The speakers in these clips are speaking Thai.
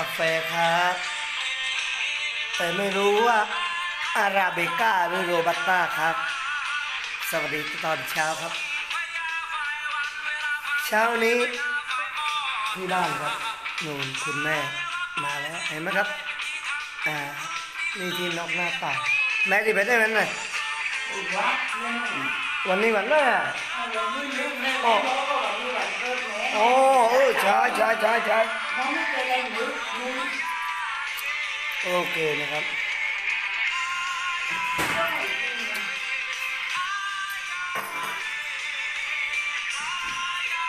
าแฟครับ แต่ไม่รู้ว่าอาราเบก้าหรือโรบัสต้าครับ สวัสดีตอนเช้าครับ เช้านี้ที่บ้านครับนูนคุณแม่มาแล้วเห็นไหมครับอ่านี่ที่นอกหน้าต่างแม่ที่ไปได้ไหมน่ะวันนี้วันแม่อ๋อโอ้เออใช่ใช่ใช่ ใช่โอเคนะครับ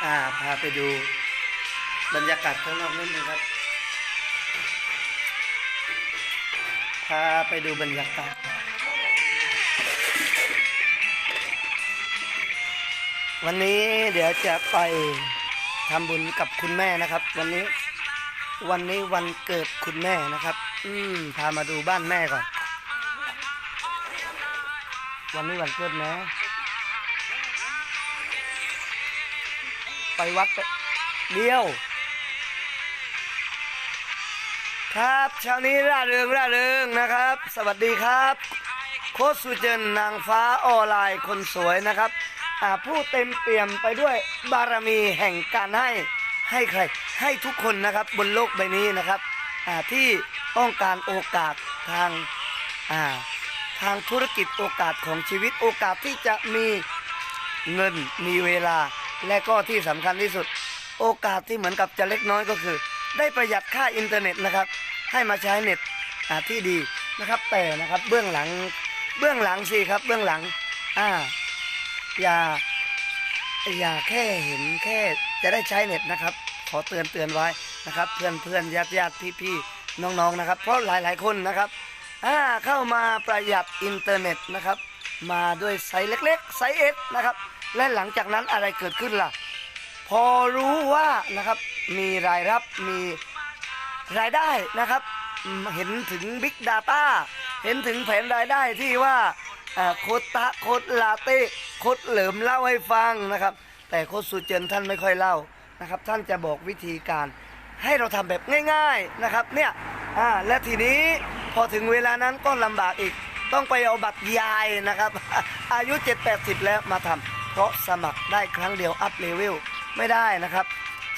อ่า พาไปดูบรรยากาศข้างนอกนิดนึงครับ พาไปดูบรรยากาศวันนี้เดี๋ยวจะไปทำบุญกับคุณแม่นะครับ วันนี้ วันนี้วันเกิดคุณแม่นะครับ อืมพามาดูบ้านแม่ก่อน วันนี้วันเกิดแม่ไปวัดไปเดียว ครับเช้านี้ร่าเริงร่าเริงนะครับ สวัสดีครับ โค้ชสุเจนนางฟ้าออนไลน์คนสวยนะครับผู้เต็มเปี่ยมไปด้วยบารมีแห่งการให้ ให้ใครให้ทุกคนนะครับบนโลกใบนี้นะครับที่ต้องการโอกาสทางาทางธุรกิจโอกาสของชีวิตโอกาสที่จะมีเงินมีเวลา และก็ที่สำคัญที่สุด โอกาสที่เหมือนกับจะเล็กน้อยก็คือ ได้ประหยัดค่าอินเทอร์เน็ตนะครับ ให้มาใช้เน็ตอ่าที่ดีนะครับแต่นะครับเบื้องหลังเบื้องหลังสิครับเบื้องหลังอ่าอย่า อย่าแค่เห็นแค่จะได้ใช้เน็ตนะครับ ขอเตือนเตือนไว้นะครับ เพื่อนเพื่อนญาติญาติพี่พี่น้องน้องๆนะครับ เพราะหลายหลายๆคนนะครับอ่าเข้ามาประหยัดอินเทอร์เน็ตนะครับ มาด้วยไซส์เล็กๆไซส์เอสนะครับ และหลังจากนั้นอะไรเกิดขึ้นล่ะ พอรู้ว่านะครับมีรายรับมีรายได้นะครับ เห็นถึง Big Data เห็นถึงแผนรายได้ที่ว่า โคตะโคตลาเต้โคตเหลิมเล่าให้ฟังนะครับ แต่โคตสุเจนท่านไม่ค่อยเล่านะครับ ท่านจะบอกวิธีการให้เราทำแบบง่าย ๆนะครับเนี่ยและทีนี้พอถึงเวลานั้นก็ลำบากอีก ต้องไปเอาบัตรยายนะครับ อายุ 7-80 แล้วมาทำเพราะสมัครได้ครั้งเดียวอัพเลเวลไม่ได้นะครับ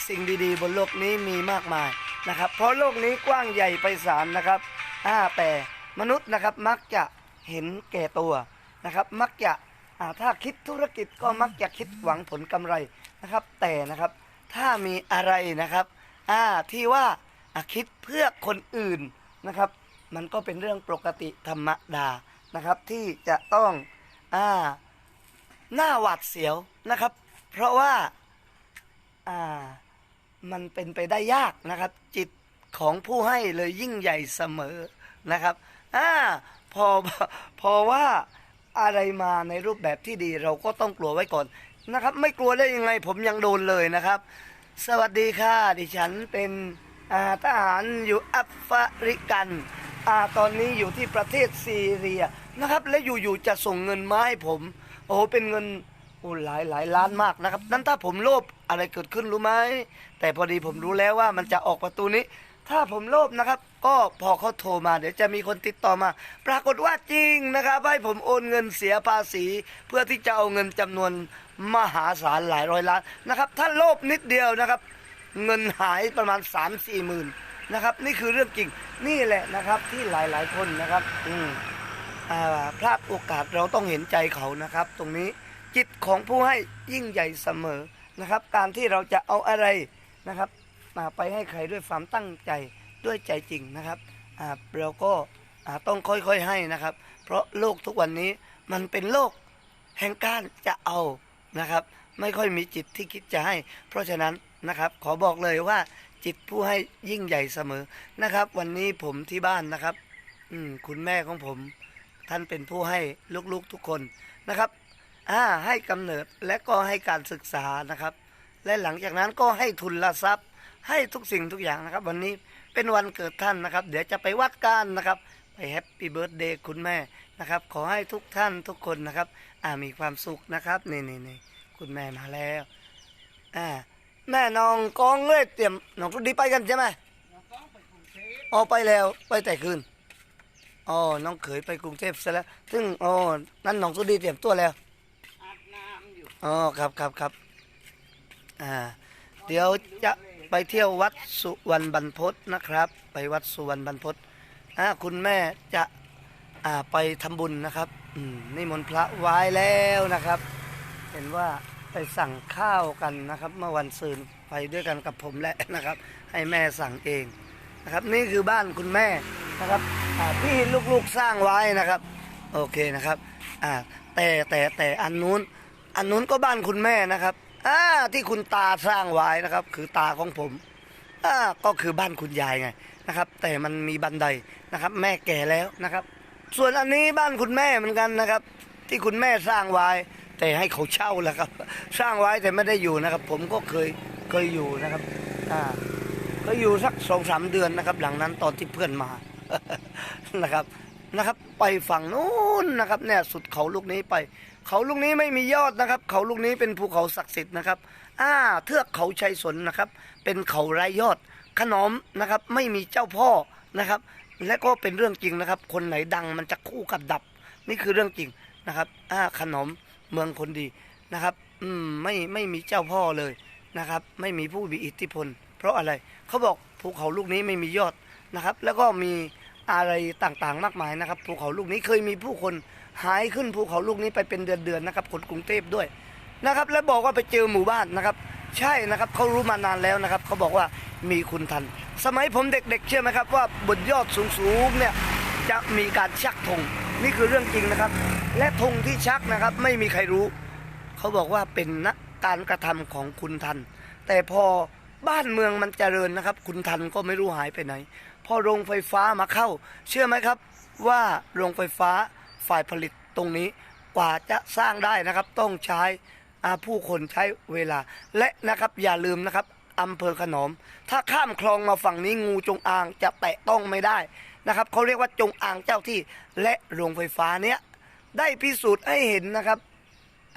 สิ่งดีๆ บนโลกนี้มีมากมายนะครับ เพราะโลกนี้กว้างใหญ่ไพศาลนะครับอ่าแต่มนุษย์นะครับมักจะ เห็นแก่ตัวนะครับ มักจะถ้าคิดธุรกิจก็มักจะคิดหวังผลกำไรนะครับ แต่นะครับถ้ามีอะไรนะครับที่ว่าคิดเพื่อคนอื่นนะครับ มันก็เป็นเรื่องปกติธรรมดานะครับ ที่จะต้องอ่าหน้าหวาดเสียวนะครับ เพราะว่าอ่ามันเป็นไปได้ยากนะครับ จิตของผู้ให้เลยยิ่งใหญ่เสมอ นะครับอ่าพอพอว่าอะไรมาในรูปแบบที่ดีเราก็ต้องกลัวไว้ก่อนนะครับ ไม่กลัวได้ยังไงผมยังโดนเลยนะครับ สวัสดีค่ะดิฉันเป็นทหารอยู่แอฟริกันอาตอนนี้อยู่ที่ประเทศซีเรียนะครับ และอยู่ๆจะส่งเงินมาให้ผม โอ้เป็นเงินโอ้หลายหลายล้านมากนะครับ นั้นถ้าผมโลภอะไรเกิดขึ้นรู้ไหมแต่พอดีผมรู้แล้วว่ามันจะออกประตูนี้ ถ้าผมโลภนะครับ ก็พอเขาโทรมาเดี๋ยวจะมีคนติดต่อมา ปรากฏว่าจริงนะครับ ให้ผมโอนเงินเสียภาษี เพื่อที่จะเอาเงินจำนวนมหาศาลหลายร้อยล้านนะครับ ถ้าโลภนิดเดียวนะครับ เงินหายประมาณ 3 4มสี่หมื่นนะครับ นี่คือเรื่องจริงนี่แหละนะครับที่หลายๆคนนะครับ อืมอ่าพลาดโอกาสเราต้องเห็นใจเขานะครับ ตรงนี้จิตของผู้ให้ยิ่งใหญ่เสมอนะครับ การที่เราจะเอาอะไรนะครับ ไปให้ใครด้วยความตั้งใจด้วยใจจริงนะครับเราก็ต้องค่อยๆให้นะครับ เพราะโลกทุกวันนี้มันเป็นโลกแห่งการจะเอานะครับ ไม่ค่อยมีจิตที่คิดจะให้ เพราะฉะนั้นนะครับ ขอบอกเลยว่าจิตผู้ให้ยิ่งใหญ่เสมอนะครับ วันนี้ผมที่บ้านนะครับ อืมคุณแม่ของผม ท่านเป็นผู้ให้ลูกๆทุกคนนะครับอ่าให้กำเนิดและก็ให้การศึกษานะครับ และหลังจากนั้นก็ให้ทุนละทรัพย์ ให้ทุกสิ่งทุกอย่างนะครับ วันนี้เป็นวันเกิดท่านนะครับ เดี๋ยวจะไปวัดกันนะครับ ไปแฮปปี้เบิร์ดเดย์คุณแม่นะครับ ขอให้ทุกท่านทุกคนนะครับ อ่ามีความสุขนะครับนี่นี่นี่คุณแม่มาแล้วอ่าแม่น้องกองเลยเตรียมน้องทุกดีไปกันใช่ไหมอ๋อไปแล้วไปแต่คืนอ๋อน้องเขยไปกรุงเทพซะแล้ว ซึ่งอ๋อนั่นน้องสุดีเตรียมตัวแล้วอาบน้ำอยู่อ๋อครับครับครับอ่า เดี๋ยวจะ ไปเที่ยววัดสุวรรณบรรพตนะครับ ไปวัดสุวรรณบรรพตอ่าคุณแม่จะอ่าไปทำบุญนะครับอืมนิมนต์พระไว้แล้วนะครับ เห็นว่าไปสั่งข้าวกันนะครับ เมื่อวันซืนไปด้วยกันกับผมแหละนะครับ ให้แม่สั่งเองนะครับ นี่คือบ้านคุณแม่นะครับที่ลูกๆสร้างไว้นะครับ โอเคนะครับแต่แต่แต่อันนู้น อันนู้นก็บ้านคุณแม่นะครับ อ่าที่คุณตาสร้างไว้นะครับ คือตาของผมอ่าก็คือบ้านคุณยายไงนะครับ แต่มันมีบันไดนะครับ แม่แก่แล้วนะครับ ส่วนอันนี้บ้านคุณแม่เหมือนกันนะครับ ที่คุณแม่สร้างไว้ แต่ให้เขาเช่าแหล้วครับ สร้างไว้แต่ไม่ได้อยู่นะครับ ผมก็เคยเคยอยู่นะครับอ่าก็อยู่สักสองสามเดือนนะครับ หลังนั้นตอนที่เพื่อนมานะครับนะครับ ไปฝั่งนู้นนะครับ เนี่ยสุดเขาลูกนี้ไป เขาลูกนี้ไม่มียอดนะครับ เขาลูกนี้เป็นภูเขาศักดิ์สิทธิ์นะครับอ่าเทือกเขาชัยสนนะครับ เป็นเขาไร้ยอด ขนอมนะครับ ไม่มีเจ้าพ่อนะครับ และก็เป็นเรื่องจริงนะครับ คนไหนดังมันจะคู่กับดับ นี่คือเรื่องจริงนะครับอ่าขนอมเมืองคนดีนะครับ อืมไม่ไม่มีเจ้าพ่อเลยนะครับ ไม่มีผู้มีอิทธิพล เพราะอะไรเขาบอกภูเขาลูกนี้ไม่มียอดนะครับ แล้วก็มีอะไรต่างๆมากมายนะครับภูเขาลูกนี้เคยมีผู้คน หายขึ้นภูเขาลูกนี้ไปเป็นเดือนๆนะครับคนกรุงเทพด้วยนะครับ แล้วบอกว่าไปเจอหมู่บ้านนะครับ ใช่นะครับเขารู้มานานแล้วนะครับเขาบอกว่ามีคุณทัน สมัยผมเด็กๆ เชื่อไหมครับว่าบนยอดสูงๆเนี่ยจะมีการชักธงนี่คือเรื่องจริงนะครับ และธงที่ชักนะครับไม่มีใครรู้เขาบอกว่าเป็นนะการกระทำของคุณทัน แต่พอบ้านเมืองมันเจริญนะครับ คุณทันก็ไม่รู้หายไปไหน พอโรงไฟฟ้ามาเข้า เชื่อไหมครับว่าโรงไฟฟ้า ฝ่ายผลิตตรงนี้กว่าจะสร้างได้นะครับ ต้องใช้ผู้คนใช้เวลา และนะครับอย่าลืมนะครับอำเภอขนอม ถ้าข้ามคลองมาฝั่งนี้งูจงอางจะแตะต้องไม่ได้นะครับเขาเรียกว่าจงอางเจ้าที่และโรงไฟฟ้าเนี้ยได้พิสูจน์ให้เห็นนะครับ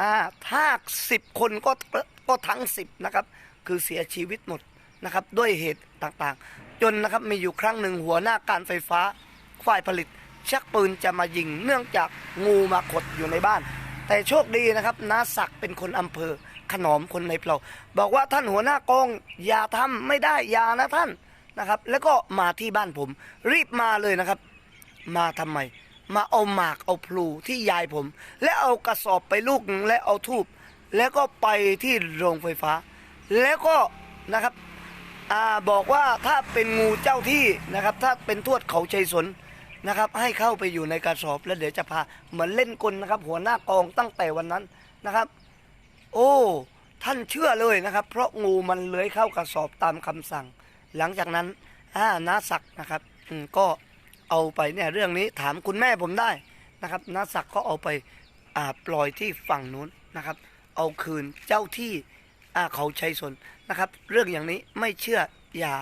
อ่าถ้าสิบคนก็ก็ทั้งสิบนะครับ คือเสียชีวิตหมดนะครับด้วยเหตุต่างๆ จนนะครับมีอยู่ครั้งหนึ่งหัวหน้าการไฟฟ้าฝ่ายผลิต ชักปืนจะมายิง เนื่องจากงูมาขดอยู่ในบ้าน แต่โชคดีนะครับนาศักดิ์เป็นคนอำเภอขนอมคนในเพลาบอกว่าท่านหัวหน้ากองอย่าทำไม่ได้อย่านะท่านนะครับ แล้วก็มาที่บ้านผม รีบมาเลยนะครับ มาทำไม มาเอาหมากเอาพลูที่ยายผม และเอากระสอบไปลูกและเอาทูบแล้วก็ไปที่โรงไฟฟ้า แล้วก็นะครับอบอกว่าถ้าเป็นงูเจ้าที่นะครับ ถ้าเป็นทวดเขาชัยสน นะครับ ให้เข้าไปอยู่ในกระสอบแล้วเดี๋ยวจะพาเหมือนเล่นกลนะครับ หัวหน้ากองตั้งแต่วันนั้นนะครับ โอ้ท่านเชื่อเลยนะครับ เพราะงูมันเลื้อยเข้ากระสอบตามคำสั่ง หลังจากนั้นอ่านาศักนะครับอืมก็เอาไปเนี่ยเรื่องนี้ถามคุณแม่ผมได้นะครับนาศักก็เอาไปอ่าปล่อยที่ฝั่งนู้นนะครับ เอาคืนเจ้าที่อ่าเขาชัยสนนะครับ เรื่องอย่างนี้ไม่เชื่ออย่า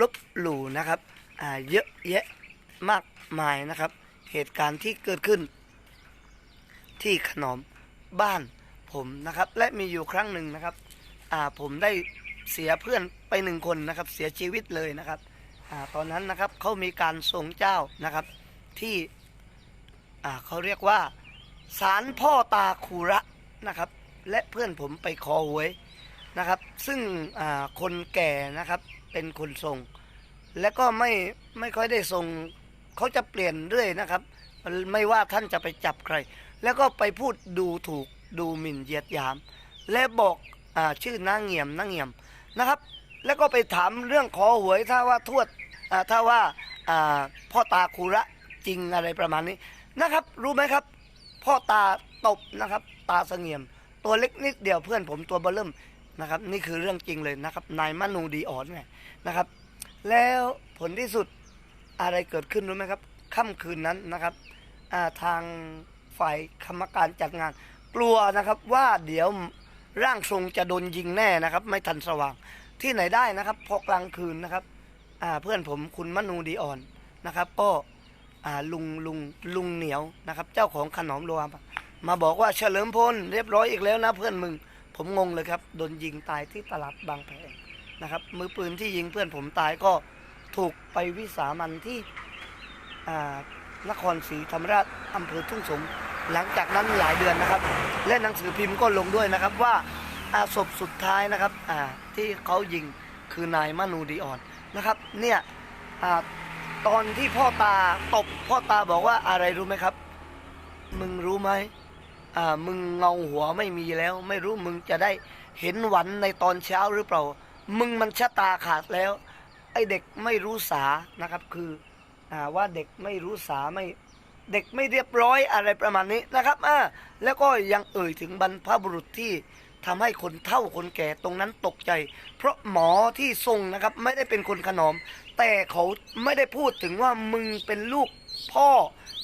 ลบหลู่นะครับอ่าเยอะแยะมาก มายนะครับ เหตุการณ์ที่เกิดขึ้น ที่ขนอมบ้านผมนะครับ และมีอยู่ครั้งหนึ่งนะครับ อ่าผมได้เสียเพื่อนไปหนึ่งคนนะครับ เสียชีวิตเลยนะครับอ่าตอนนั้นนะครับเขามีการทรงเจ้านะครับ ที่อ่าเขาเรียกว่าศาลพ่อตาคูระนะครับ และเพื่อนผมไปขอหวยนะครับ ซึ่งคนแก่นะครับเป็นคนทรงและก็ไม่ไม่ค่อยได้ทรง เขาจะเปลี่ยนเรื่อยนะครับ ไม่ว่าท่านจะไปจับใคร แล้วก็ไปพูดดูถูกดูหมิ่นเหยียดหยาม และบอกอชื่อนางเงียมนางเงียมนะครับ แล้วก็ไปถามเรื่องขอหวยถ้าว่าทวดถ้าว่าพ่อตาคูระจริงอะไรประมาณนี้นะครับ รู้ไหมครับ พ่อตาตบนะครับ ตาเสงี่ยม ตัวเล็กนิดเดียวเพื่อนผมตัวเบอเริ่มนะครับ นี่คือเรื่องจริงเลยนะครับ นายมนูดีอ่อนไงนะครับ แล้วผลที่สุด อะไรเกิดขึ้นรู้ไหมครับค่ำคืนนั้นนะครับทางฝ่ายกรรมการจัดงาน กลัวนะครับว่าเดี๋ยวร่างทรงจะโดนยิงแน่นะครับ ไม่ทันสว่างที่ไหนได้นะครับพอกลางคืนนะครับเพื่อนผมคุณมนูดีอ่อนนะครับ ก็ลุงลุงลุงเหนียวนะครับ เจ้าของขนมโลหะมาบอกว่าเฉลิมพลเรียบร้อยอีกแล้วนะเพื่อนมึง ผมงงเลยครับโดนยิงตายที่ตลาดบางแพนะครับมือปืนที่ยิงเพื่อนผมตายก็ ถูกไปวิสามันที่นครศรีธรรมราชอำเภอทุ่งสงหลังจากนั้นหลายเดือนนะครับ และหนังสือพิมพ์ก็ลงด้วยนะครับว่าอาศพสุดท้ายนะครับที่เขายิงคือนายมนูดีอ่อนนะครับเนี่ยอตอนที่พ่อตาตบพ่อตาบอกว่าอะไรรู้ไหมครับ มึงรู้ไหมมึงเงาหัวไม่มีแล้ว ไม่รู้มึงจะได้เห็นหวันในตอนเช้าหรือเปล่า มึงมันชะตาขาดแล้ว ไอเด็กไม่รู้สานะครับคืออ่าว่าเด็กไม่รู้สาไม่เด็กไม่เรียบร้อยอะไรประมาณนี้นะครับอ่าแล้วก็ยังเอ่ยถึงบรรพบุรุษที่ทำให้คนเฒ่าคนแก่ตรงนั้นตกใจ เพราะหมอที่ทรงนะครับไม่ได้เป็นคนขนอม แต่เขาไม่ได้พูดถึงว่ามึงเป็นลูกพ่อ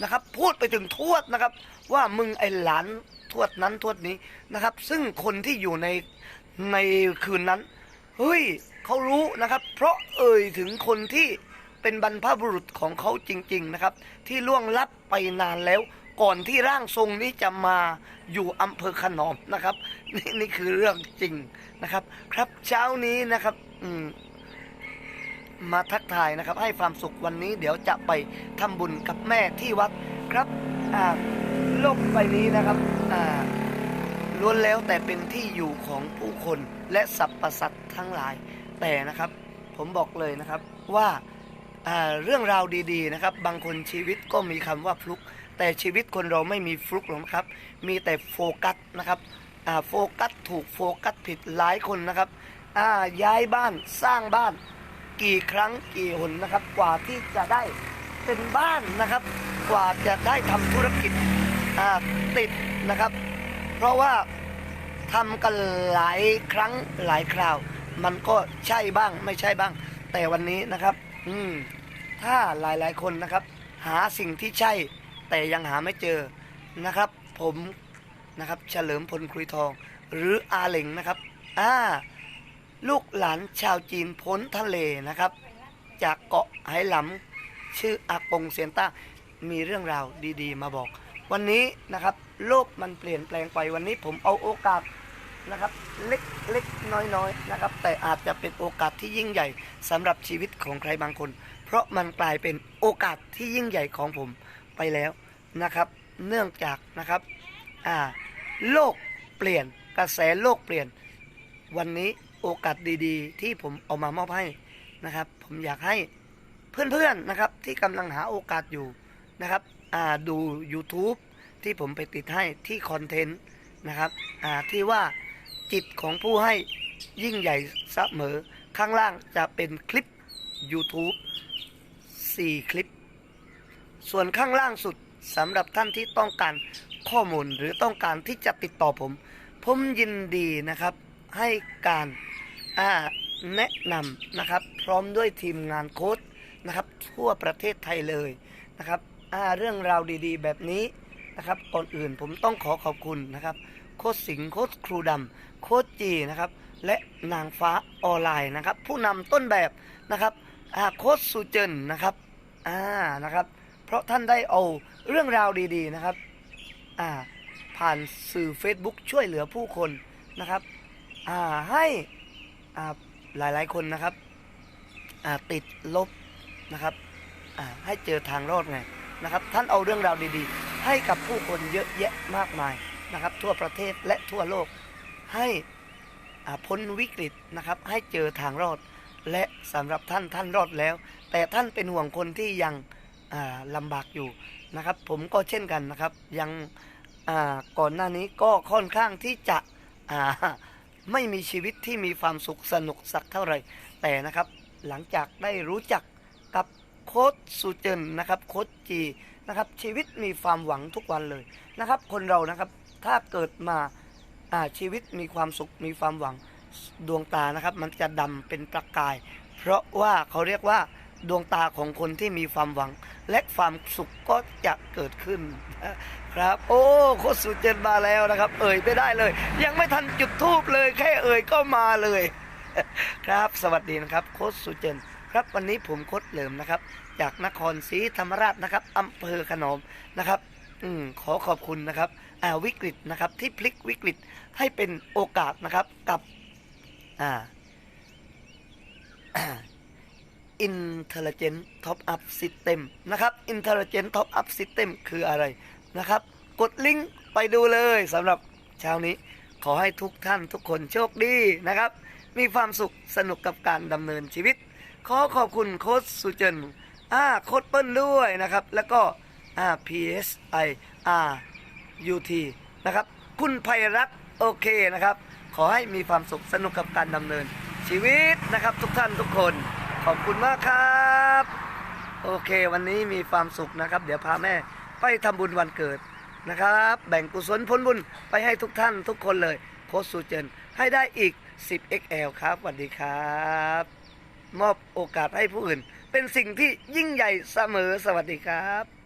นะครับพูดไปถึงทวดนะครับ ว่ามึงไอหลานทวดนั้นทวดนี้นะครับ ซึ่งคนที่อยู่ในในคืนนั้นเฮ้ย เขารู้นะครับ เพราะเอ่ยถึงคนที่เป็นบรรพบุรุษของเขาจริง ๆนะครับ ที่ล่วงลับไปนานแล้ว ก่อนที่ร่างทรงนี้จะมาอยู่อำเภอขนอมนะครับ นี่นี่คือเรื่องจริงนะครับ ครับเช้านี้นะครับ อืมมาทักทายนะครับ ให้ความสุขวันนี้ เดี๋ยวจะไปทำบุญกับแม่ที่วัดครับอ่าโลกใบนี้นะครับอ่าล้วนแล้วแต่เป็นที่อยู่ของผู้คนและสรรพสัตว์ทั้งหลาย แต่นะครับ ผมบอกเลยนะครับว่าเรื่องราวดีๆนะครับ บางคนชีวิตก็มีคำว่าฟลุก แต่ชีวิตคนเราไม่มีฟลุกหรอกนะครับ มีแต่โฟกัสนะครับโฟกัสถูกโฟกัสผิดหลายคนนะครับย้ายบ้านสร้างบ้าน กี่ครั้งกี่หนนะครับ กว่าที่จะได้เป็นบ้านนะครับ กว่าจะได้ทำธุรกิจติดนะครับ เพราะว่าทำกันหลายครั้งหลายคราว มันก็ใช่บ้างไม่ใช่บ้าง แต่วันนี้นะครับ อืมถ้าหลายๆคนนะครับ หาสิ่งที่ใช่ แต่ยังหาไม่เจอนะครับ ผมนะครับ เฉลิมพลคุยทอง หรืออาเหลงนะครับอ่าลูกหลานชาวจีนพ้นทะเลนะครับ จากเกาะไหหลำชื่ออากงเซียนต้ามีเรื่องราวดีๆ มาบอก วันนี้นะครับ โลกมันเปลี่ยนแปลงไปวันนี้ผมเอาโอกาส นะครับเล็กเล็กน้อยน้อยๆนะครับ แต่อาจจะเป็นโอกาสที่ยิ่งใหญ่สำหรับชีวิตของใครบางคน เพราะมันกลายเป็นโอกาสที่ยิ่งใหญ่ของผมไปแล้วนะครับ เนื่องจากนะครับอ่าโลกเปลี่ยนกระแสโลกเปลี่ยน วันนี้โอกาสดีๆ ที่ผมเอามามอบให้นะครับ ผมอยากให้เพื่อนๆนะครับที่กำลังหาโอกาสอยู่นะครับดู YouTube ที่ผมไปติดให้ที่คอนเทนต์นะครับที่ว่า จิตของผู้ให้ยิ่งใหญ่เสมอ ข้างล่างจะเป็นคลิป YouTube 4 คลิป ส่วนข้างล่างสุดสำหรับท่านที่ต้องการข้อมูลหรือต้องการที่จะติดต่อผม ผมยินดีนะครับให้การแนะนำนะครับ พร้อมด้วยทีมงานโค้ดนะครับ ทั่วประเทศไทยเลยนะครับเรื่องราวดีๆ แบบนี้นะครับก่อนอื่นผมต้องขอขอบคุณนะครับ โค้ดสิงห์โค้ดครูดำโค้ดจีนะครับ และนางฟ้าออนไลน์นะครับ ผู้นำต้นแบบนะครับโค้ดสุเจนนะครับอ่านะครับ เพราะท่านได้เอาเรื่องราวดีๆนะครับอ่าผ่านสื่อ Facebook ช่วยเหลือผู้คนนะครับอ่าให้อ่าหลายๆคนนะครับอ่าติดลบนะครับอ่าให้เจอทางรอดไงนะครับ ท่านเอาเรื่องราวดีๆ ให้กับผู้คนเยอะแยะมากมาย นะครับทั่วประเทศและทั่วโลกให้พ้นวิกฤตนะครับ ให้เจอทางรอด และสำหรับท่านท่านรอดแล้ว แต่ท่านเป็นห่วงคนที่ยังลำบากอยู่นะครับ ผมก็เช่นกันนะครับ ยังก่อนหน้านี้ก็ค่อนข้างที่จะไม่มีชีวิตที่มีความสุขสนุกสักเท่าไหร่ แต่นะครับหลังจากได้รู้จักกับโค้ชสุเจนนะครับโค้ชจีนะครับชีวิตมีความหวังทุกวันเลยนะครับ คนเรานะครับ ถ้าเกิดมาชีวิตมีความสุขมีความหวังดวงตานะครับ มันจะดำเป็นประกาย เพราะว่าเขาเรียกว่าดวงตาของคนที่มีความหวัง และความสุขก็จะเกิดขึ้นครับ โอ้โคสุดเจนมาแล้วนะครับ เอ่ยไม่ได้เลย ยังไม่ทันจุดทูบเลย แค่เอ่ยก็มาเลย ครับสวัสดีนะครับ โคสุดเจนครับวันนี้ผมโคตรเหลิมนะครับ จากนครศรีธรรมราชนะครับอำเภอขนอมนะครับ อืมขอขอบคุณนะครับอ่าวิกฤตนะครับ ที่พลิกวิกฤตให้เป็นโอกาสนะครับกับอ่า Intelligent Top Up System นะครับ Intelligent Top Up System คืออะไรนะครับ กดลิงก์ไปดูเลยสำหรับเช้านี้ ขอให้ทุกท่านทุกคนโชคดีนะครับ มีความสุขสนุกกับการดำเนินชีวิต ขอขอบคุณโค้ชสุเจนอ่าโค้ชเปิ้ลด้วยนะครับ แล้วก็ อ่า PSI R UT นะครับ คุณภัยรัตน์โอเคนะครับ ขอให้มีความสุขสนุกกับการดำเนิน ชีวิตนะครับทุกท่านทุกคน ขอบคุณมากครับ โอเค วันนี้มีความสุขนะครับ เดี๋ยวพาแม่ไปทำบุญวันเกิดนะครับ แบ่งกุศลผลบุญไปให้ทุกท่านทุกคนเลย โคสุเจนให้ได้อีก 10 XL ครับสวัสดีครับ มอบโอกาสให้ผู้อื่น เป็นสิ่งที่ยิ่งใหญ่เสมอสวัสดีครับ